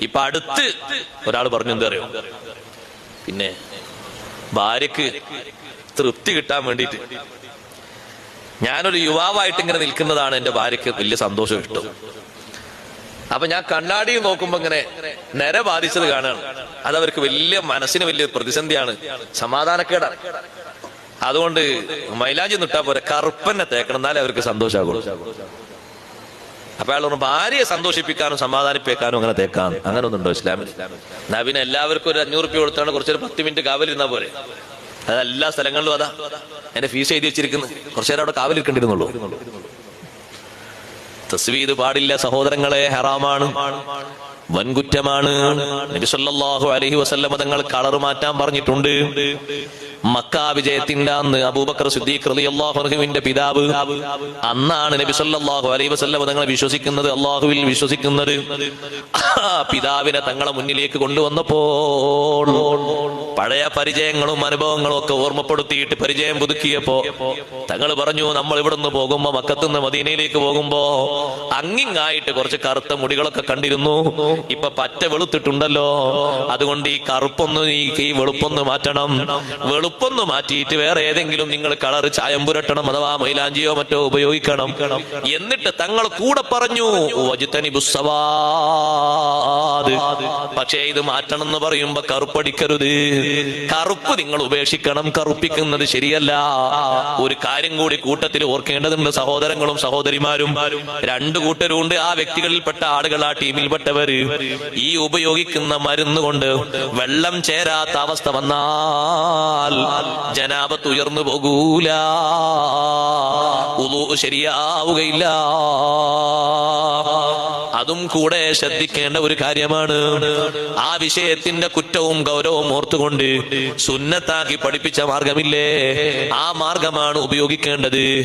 ഇപ്പൊ അടുത്ത് ഒരാൾ പറഞ്ഞു എന്താ അറിയോ? പിന്നെ ഭാര്യക്ക് തൃപ്തി കിട്ടാൻ വേണ്ടിയിട്ട് ഞാനൊരു യുവാവായിട്ട് ഇങ്ങനെ നിൽക്കുന്നതാണ് എന്റെ ഭാര്യക്ക് വലിയ സന്തോഷം ഇഷ്ടം അപ്പൊ ഞാൻ കണ്ണാടി നോക്കുമ്പോ ഇങ്ങനെ നിര ബാധിച്ചത് അത് അവർക്ക് വലിയ മനസ്സിന് വലിയ പ്രതിസന്ധിയാണ്. സമാധാനക്കേടാണ് അതുകൊണ്ട് മൈലാഞ്ചി നിട്ടാ പോരെ കറുപ്പന്നെ തേക്കണം എന്നാലേ അവർക്ക് സന്തോഷമാകുള്ളൂ അപ്പൊ അയാൾ പറഞ്ഞു ഭാര്യയെ സന്തോഷിപ്പിക്കാനും സമാധാനിപ്പിക്കാനും അങ്ങനെ തേക്കാം. അങ്ങനെ ഒന്നുണ്ടോ ഇസ്ലാമിൽ? എന്നാ പിന്നെ എല്ലാവർക്കും ഒരു അഞ്ഞൂറ് രൂപ കൊടുത്താണ് കുറച്ചൊരു പത്ത് മിനിറ്റ് കാവലിരുന്ന പോലെ അത് എല്ലാ സ്ഥലങ്ങളിലും അതാ. എന്റെ ഫീസ് എഴുതി വെച്ചിരിക്കുന്നു. കുറച്ചു നേരം അവിടെ കാവലിരിക്കേണ്ടിരുന്നുള്ളൂ തസ്വീദ് പാടില്ല സഹോദരങ്ങളെ ഹറാമാണ് വൻകുറ്റമാണ്. നബി സല്ലല്ലാഹു അലൈഹി വസല്ലമ തങ്ങൾ കളർ മാറ്റാൻ പറഞ്ഞിട്ടുണ്ട്. മക്ക വിജയത്തിന്റെ അന്ന് അബൂബക്കർ സിദ്ദീഖ് പിതാവ്. അന്നാണ് നബി സല്ലല്ലാഹു അലൈഹി വസല്ലമ തങ്ങളെ വിശ്വസിക്കുന്നത് അള്ളാഹുവിൽ വിശ്വസിക്കുന്നത്. പിതാവിനെ തങ്ങളെ മുന്നിലേക്ക് കൊണ്ടുവന്നപ്പോൾ പഴയ പരിചയങ്ങളും അനുഭവങ്ങളും ഒക്കെ ഓർമ്മപ്പെടുത്തിയിട്ട് പരിചയം പുതുക്കിയപ്പോ തങ്ങൾ പറഞ്ഞു നമ്മൾ ഇവിടുന്ന് പോകുമ്പോ മക്കത്തുനിന്ന് മദീനയിലേക്ക് പോകുമ്പോ അങ്ങിങ്ങായിട്ട് കുറച്ച് കറുത്ത മുടികളൊക്കെ കണ്ടിരുന്നു. ഇപ്പൊ പറ്റ വെളുത്തിട്ടുണ്ടല്ലോ. അതുകൊണ്ട് ഈ കറുപ്പൊന്ന് ഈ വെളുപ്പൊന്ന് മാറ്റണം. വെളുപ്പൊന്ന് മാറ്റിയിട്ട് വേറെ ഏതെങ്കിലും നിങ്ങൾ കളർ ചായം പുരട്ടണം അഥവാ മൈലാഞ്ചിയോ മറ്റോ ഉപയോഗിക്കണം. എന്നിട്ട് തങ്ങൾ കൂടെ പറഞ്ഞു പക്ഷേ ഇത് മാറ്റണം എന്ന് പറയുമ്പോ കറുപ്പടിക്കരുത്. കറുപ്പ് നിങ്ങൾ ഉപേക്ഷിക്കണം കറുപ്പിക്കുന്നത് ശരിയല്ല. ഒരു കാര്യം കൂടി കൂട്ടത്തിൽ ഓർക്കേണ്ടതുണ്ട് സഹോദരങ്ങളും സഹോദരിമാരും. രണ്ടു കൂട്ടരുണ്ട് ആ വ്യക്തികളിൽപ്പെട്ട ആളുകൾ ആ ടീമിൽപ്പെട്ടവര്. ഈ ഉപയോഗിക്കുന്ന മരുന്ന് കൊണ്ട് വെള്ളം ചേരാത്ത അവസ്ഥ വന്നാൽ ജനാപത്ത് ഉയർന്നു പോകൂല. ഉദു ശരിയാവുകയില്ല. അതും കൂടെ ശ്രദ്ധിക്കേണ്ട ഒരു കാര്യമാണ്. ആ വിഷയത്തിന്റെ കുറ്റവും ഗൗരവവും ഓർത്തുകൊണ്ട് സുന്നത്താക്കി പഠിപ്പിച്ച മാർഗമില്ലേ? ആ മാർഗമാണ് ഉപയോഗിക്കേണ്ടത്.